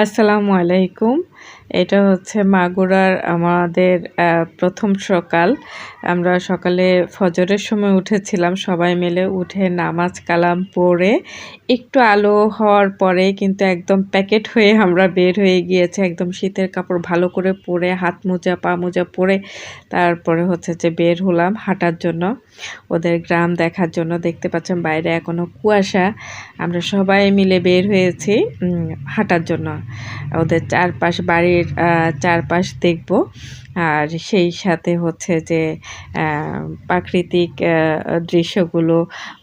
আসসালামু আলাইকুম। এটা হচ্ছে মাগুরার আমাদের প্রথম সকাল। আমরা সকালে ফজরের সময় উঠেছিলাম, সবাই মিলে উঠে নামাজ কালাম পড়ে, একটু আলো হওয়ার পরে কিন্তু একদম প্যাকেট হয়ে আমরা বের হয়ে গিয়েছে, একদম শীতের কাপড় ভালো করে পরে, হাত মোজা, পা মোজা পরে তারপরে হচ্ছে যে বের হলাম হাঁটার জন্য, ওদের গ্রাম দেখার জন্য। দেখতে পাচ্ছেন বাইরে এখনও কুয়াশা। আমরা সবাই মিলে বের হয়েছি হাঁটার জন্য। ওদের চারপাশ বাড়ির চারপাশ দেখব। আর সেই সাথে হচ্ছে যে প্রাকৃতিক দৃশ্যগুলো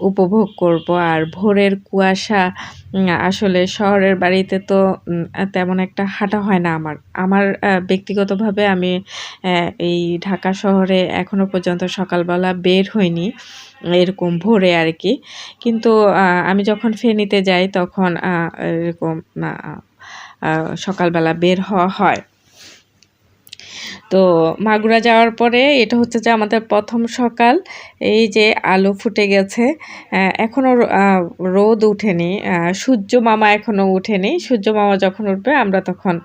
উপভোগ করব। আর ভোরের কুয়াশা আসলে শহরের বাড়িতে তো তেমন একটা হাঁটা হয় না আমার। আমার ব্যক্তিগতভাবে আমি এই ঢাকা শহরে এখনও পর্যন্ত সকালবেলা বের হইনি, এরকম ভোরে আর কি। কিন্তু আমি যখন ফেনীতে যাই তখন এরকম সকালবেলা বের হওয়া হয়। তো মাগুরা যাওয়ার পরে এটা হচ্ছে যে আমাদের প্রথম সকাল, এই যে আলো ফুটে গেছে। এখনও রোদ উঠেনি। সূর্য মামা এখনও উঠেনি। সূর্য মামা যখন উঠবে, আমরা তখন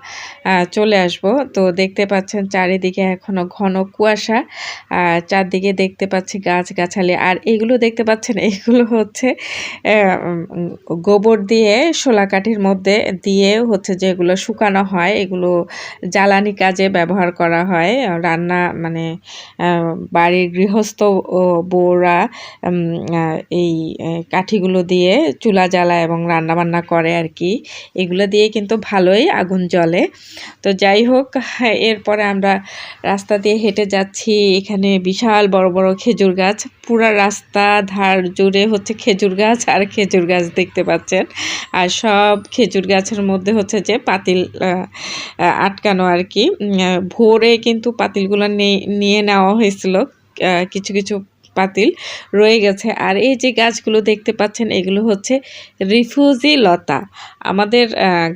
চলে আসব। তো দেখতে পাচ্ছেন চারিদিকে এখনও ঘন কুয়াশা। চারদিকে দেখতে পাচ্ছি গাছ গাছালি আর এগুলো দেখতে পাচ্ছেন, এগুলো হচ্ছে গোবর দিয়ে শোলা কাঠির মধ্যে দিয়ে হচ্ছে যেগুলো শুকানো হয়। এগুলো জ্বালানি কাজে ব্যবহার করা হয়। রান্না মানে বাড়ির গৃহস্থ বউরা এই কাঠিগুলো দিয়ে চুলা জ্বালা এবং রান্না বান্না করে আর কি। এগুলো দিয়ে কিন্তু ভালোই আগুন জ্বলে। তো যাই হোক, এরপরে আমরা রাস্তা দিয়ে হেঁটে যাচ্ছি। এখানে বিশাল বড় বড় খেজুর গাছ। পুরা রাস্তা ধার জুড়ে হচ্ছে খেজুর গাছ আর খেজুর গাছ দেখতে পাচ্ছেন। আর সব খেজুর গাছের মধ্যে হচ্ছে যে পাতিল আটকানো আর কি। ভোরে কিন্তু পাতিলগুলো নিয়ে নেওয়া হয়েছিল কিছু কিছু পাতিল রয়ে গেছে। আর এই যে গাছগুলো দেখতে পাচ্ছেন, এগুলো হচ্ছে রিফিউজি লতা। আমাদের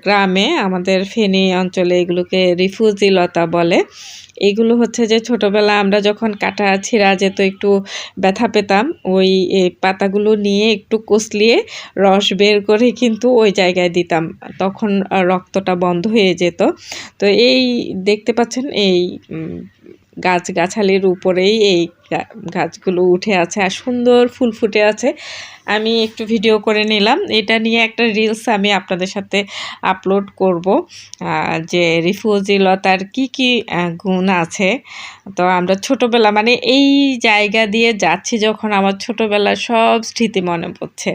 গ্রামে, আমাদের ফেনী অঞ্চলে এগুলোকে রিফিউজি লতা বলে। এগুলো হচ্ছে যে ছোটোবেলা আমরা যখন কাটা ছিঁড়া যেত, একটু ব্যথা পেতাম, ওই পাতাগুলো নিয়ে একটু কষলিয়ে রস বের করে কিন্তু ওই জায়গায় দিতাম। তখন রক্তটা বন্ধ হয়ে যেত। তো এই, দেখতে পাচ্ছেন, এই গাছ গাছালির উপরেই এই গাছগুলো উঠে আছে আর সুন্দর ফুল ফুটে আছে। আমি একটু ভিডিও করে নিলাম। এটা নিয়ে একটা রিলস আমি আপনাদের সাথে আপলোড করব। যে রিফিউজি লতার কি কি গুণ আছে। তো আমরা ছোটোবেলা মানে এই জায়গা দিয়ে যাচ্ছি যখন আমার ছোটোবেলার সব স্মৃতি মনে পড়ছে।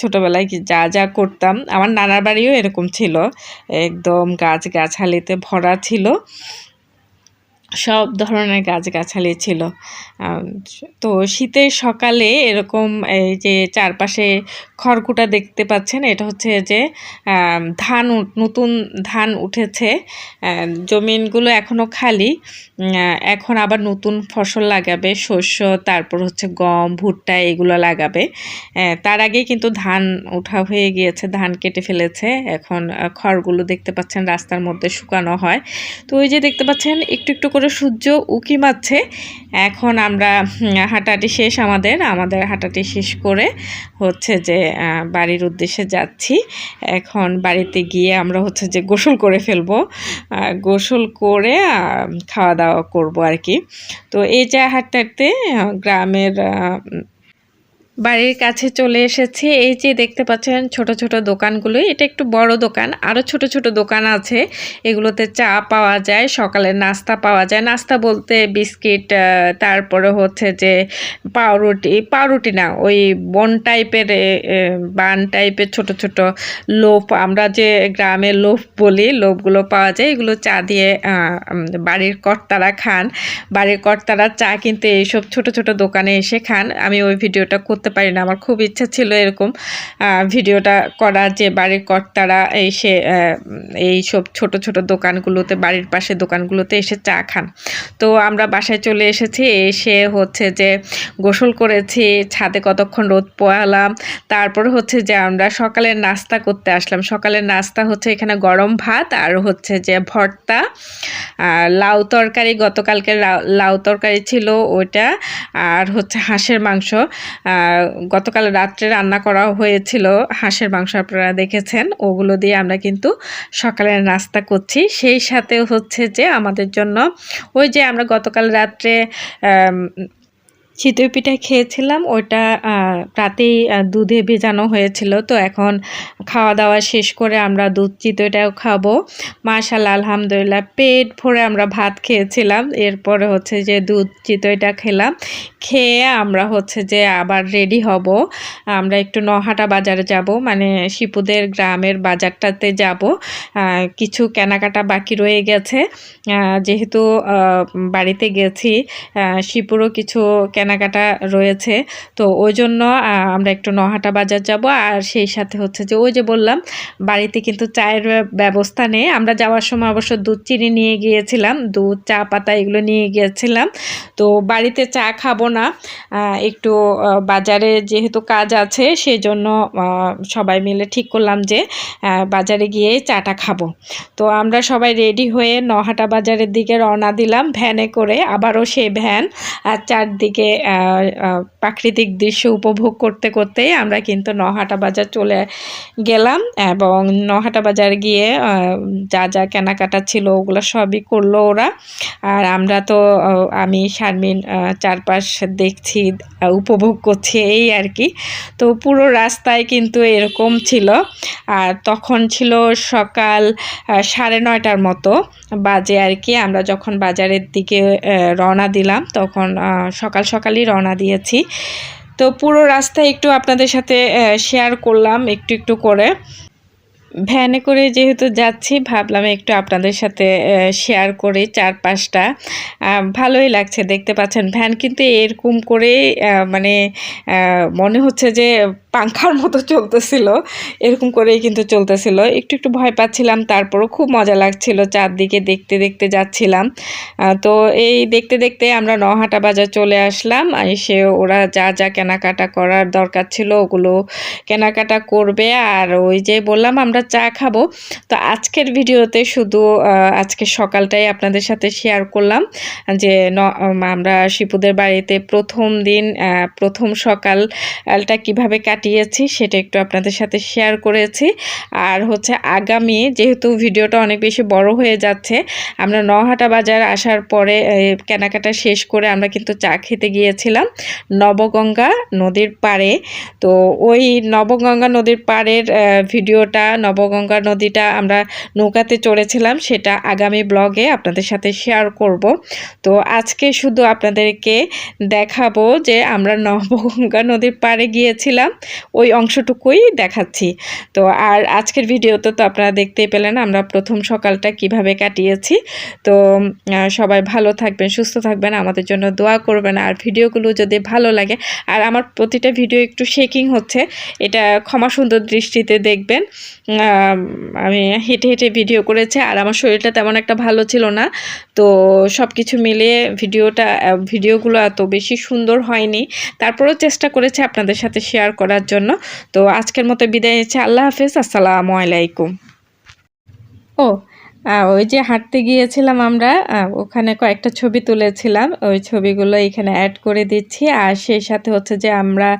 ছোটোবেলায় যা যা করতাম, আমার নানার বাড়িও এরকম ছিল। একদম গাছ গাছালিতে ভরা ছিল। সব ধরনের গাছগাছালি ছিল। তো শীতের সকালে এরকম এই যে চারপাশে খড়কুটা দেখতে পাচ্ছেন, এটা হচ্ছে যে ধান নতুন ধান উঠেছে। জমিনগুলো এখনও খালি। এখন আবার নতুন ফসল লাগাবে, শস্য, তারপর হচ্ছে গম, ভুট্টা এগুলো লাগাবে। তার আগে কিন্তু ধান উঠা হয়ে গিয়েছে, ধান কেটে ফেলেছে। এখন খড়গুলো দেখতে পাচ্ছেন রাস্তার মধ্যে শুকানো হয়। তো ওই যে দেখতে পাচ্ছেন, একটু একটু করে সূর্য উকি মারছে। এখন আমরা হাঁটাটি শেষ আমাদের। আমাদের হাঁটাটি শেষ করে হচ্ছে যে বাড়ির উদ্দেশ্যে যাচ্ছি। এখন বাড়িতে গিয়ে আমরা হচ্ছে যে গোসল করে ফেলব। গোসল করে খাওয়া দাওয়া করব আর কি। তো এই যা হাঁটতে হাঁটতে গ্রামের বাড়ির কাছে চলে এসেছি। এই যে দেখতে পাচ্ছেন ছোট ছোট দোকানগুলো এটা একটু বড় দোকান। আরও ছোট ছোট দোকান আছে। এগুলোতে চা পাওয়া যায়, সকালে নাস্তা পাওয়া যায়। নাস্তা বলতে বিস্কিট তারপরে হচ্ছে যে পাউরুটি পাউরুটি না, ওই বন টাইপের বান টাইপের ছোট ছোট লোভ আমরা যে গ্রামের লোভ বলি লোভগুলো পাওয়া যায়। এগুলো চা দিয়ে বাড়ির কর্তারা খান। বাড়ির কর্তারা চা কিন্তু এইসব ছোট ছোট দোকানে এসে খান। আমি ওই ভিডিওটা করতে করতে পারি না। আমার খুব ইচ্ছা ছিল এরকম ভিডিওটা করা যে বাড়ির কর্তারা এসে এই সব ছোট ছোট দোকানগুলোতে, বাড়ির পাশে দোকানগুলোতে এসে চা খান। তো আমরা বাসায় চলে এসেছি, এসে হচ্ছে যে গোসল করেছি, ছাদে কতক্ষণ রোদ পোয়ালাম, তারপর হচ্ছে যে আমরা সকালের নাস্তা করতে আসলাম। সকালের নাস্তা হচ্ছে এখানে গরম ভাত আর হচ্ছে যে ভর্তা। লাউ তরকারি, গতকালকে লাউ তরকারি ছিল ওইটা, আর হচ্ছে হাঁসের মাংস। আর গতকাল রাত্রে রান্না করা হয়েছিল হাঁসের মাংস আপনারা দেখেছেন। ওগুলো দিয়ে আমরা কিন্তু সকালে নাস্তা করছি। সেই সাথে হচ্ছে যে আমাদের জন্য ওই যে আমরা গতকাল রাত্রে চিতই পিঠা খেয়েছিলাম ওটা রাতেই দুধে ভেজানো হয়েছিল। তো এখন খাওয়া দাওয়া শেষ করে আমরা দুধ চিতইটাও খাব। মাশাল্লাহ আলহামদুলিল্লাহ, পেট ভরে আমরা ভাত খেয়েছিলাম। এরপরে হচ্ছে যে দুধ চিতইটা খেলাম। খেয়ে আমরা হচ্ছে যে আবার রেডি হব। আমরা একটু নহাটা বাজারে যাব মানে শিপুদের গ্রামের বাজারটাতে যাব। কিছু কেনাকাটা বাকি রয়ে গেছে। যেহেতু বাড়িতে গেছি শিপুরও কিছু কেনাকাটা রয়েছে। তো ওই জন্য আমরা একটু নহাটা বাজার যাব। আর সেই সাথে হচ্ছে যে, ওই যে বললাম, বাড়িতে কিন্তু চায়ের ব্যবস্থা নেই। আমরা যাওয়ার সময় অবশ্য দুধ চিনি নিয়ে গিয়েছিলাম। দুধ, চা, পাতা এগুলো নিয়ে গিয়েছিলাম। তো বাড়িতে চা খাব না। একটু বাজারে যেহেতু কাজ আছে সেই জন্য সবাই মিলে ঠিক করলাম যে বাজারে গিয়ে চাটা খাব। তো আমরা সবাই রেডি হয়ে নহাটা বাজারের দিকে রওনা দিলাম ভ্যানে করে। আবারও সেই ভ্যান। আর চারদিকে প্রাকৃতিক দৃশ্য উপভোগ করতে করতেই আমরা কিন্তু নহাটা বাজার চলে গেলাম এবং নহাটা বাজার গিয়ে যা যা কেনাকাটা ছিল ওগুলো সবই করল ওরা। আর আমরা তো আমি, শারমিন চারপাশ দেখছি উপভোগ করছি এই আর কি। তো পুরো রাস্তায় কিন্তু এরকম ছিল। আর তখন ছিল সকাল সাড়ে নয়টার মতো বাজে আর কি। আমরা যখন বাজারের দিকে রওনা দিলাম তখন সকাল সকাল সকালই রওনা দিয়েছি। তো পুরো রাস্তা একটু আপনাদের সাথে শেয়ার করলাম একটু একটু করে। ভ্যানে করে যেহেতু যাচ্ছি ভাবলাম একটু আপনাদের সাথে শেয়ার করে চারপাশটা। আহ, ভালোই লাগছে দেখতে পাচ্ছেন। ভ্যান কিন্তু এরকম করে মানে মনে হচ্ছে যে পাংখার মতো চলতেছিল এরকম করেই কিন্তু চলতেছিল। একটু একটু ভয় পাচ্ছিলাম তারপরও খুব মজা লাগছিল চারদিকে দেখতে দেখতে যাচ্ছিলাম। তো এই দেখতে দেখতে আমরা নহাটা বাজার চলে আসলাম এসে ওরা যা যা কেনাকাটা করার দরকার ছিল ওগুলো কেনাকাটা করবে। আর ওই যে বললাম আমরা চা খাব। তো আজকের ভিডিওতে শুধু আজকে সকালটাই আপনাদের সাথে শেয়ার করলাম যে আমরা শিপুদের বাড়িতে প্রথম দিন প্রথম সকালটা কীভাবে কাটিয়েছি সেটা একটু আপনাদের সাথে শেয়ার করেছি। আর হচ্ছে আগামী, যেহেতু ভিডিওটা অনেক বেশি বড় হয়ে যাচ্ছে, আমরা নহাটা বাজার আসার পরে কেনাকাটা শেষ করে আমরা কিন্তু চা খেতে গিয়েছিলাম নবগঙ্গা নদীর পাড়ে। তো ওই নবগঙ্গা নদীর পাড়ের ভিডিওটা নবগঙ্গা নদীটা আমরা নৌকাতে চড়েছিলাম, সেটা আগামী ব্লগে আপনাদের সাথে শেয়ার করব। তো আজকে শুধু আপনাদেরকে দেখাবো যে আমরা নবগঙ্গা নদীর পাড়ে গিয়েছিলাম, ওই অংশটুকুই দেখাচ্ছি। তো আর আজকের ভিডিওতে তো আপনারা দেখতেই পেলেন আমরা প্রথম সকালটা কীভাবে কাটিয়েছি। তো সবাই ভালো থাকবেন, সুস্থ থাকবেন, আমাদের জন্য দোয়া করবেন। আর ভিডিওগুলো যদি ভালো লাগে, আর আমার প্রতিটা ভিডিও একটু শেকিং হচ্ছে, এটা ক্ষমা সুন্দর দৃষ্টিতে দেখবেন। আম, হেঁটে হেঁটে ভিডিও করেছি আর আমার শরীরটা তেমন একটা ভালো ছিল না। তো সব কিছু মিলিয়ে ভিডিওটা ভিডিওগুলো এত বেশি সুন্দর হয়নি। তারপরেও চেষ্টা করেছি আপনাদের সাথে শেয়ার করার জন্য। তো আজকের মতো বিদায় নিচ্ছি। আল্লাহ হাফিজ। আসসালামু আলাইকুম। ও ওই যে হাঁটতে গিয়েছিলাম আমরা ওখানে কয়েকটা ছবি তুলেছিলাম। ওই ছবিগুলো এখানে অ্যাড করে দিচ্ছি। আর সেই সাথে হচ্ছে যে আমরা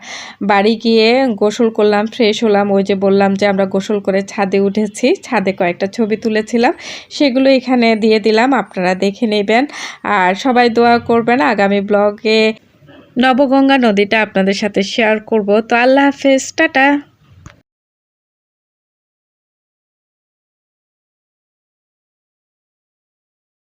বাড়ি গিয়ে গোসল করলাম ফ্রেশ হলাম। ওই যে বললাম যে আমরা গোসল করে ছাদে উঠেছি। ছাদে কয়েকটা ছবি তুলেছিলাম। সেগুলো এখানে দিয়ে দিলাম, আপনারা দেখে নেবেন। আর সবাই দোয়া করবেন, আগামী ব্লগে নবগঙ্গা নদীটা আপনাদের সাথে শেয়ার করব। তো আল্লাহ হাফেজ, টাটা।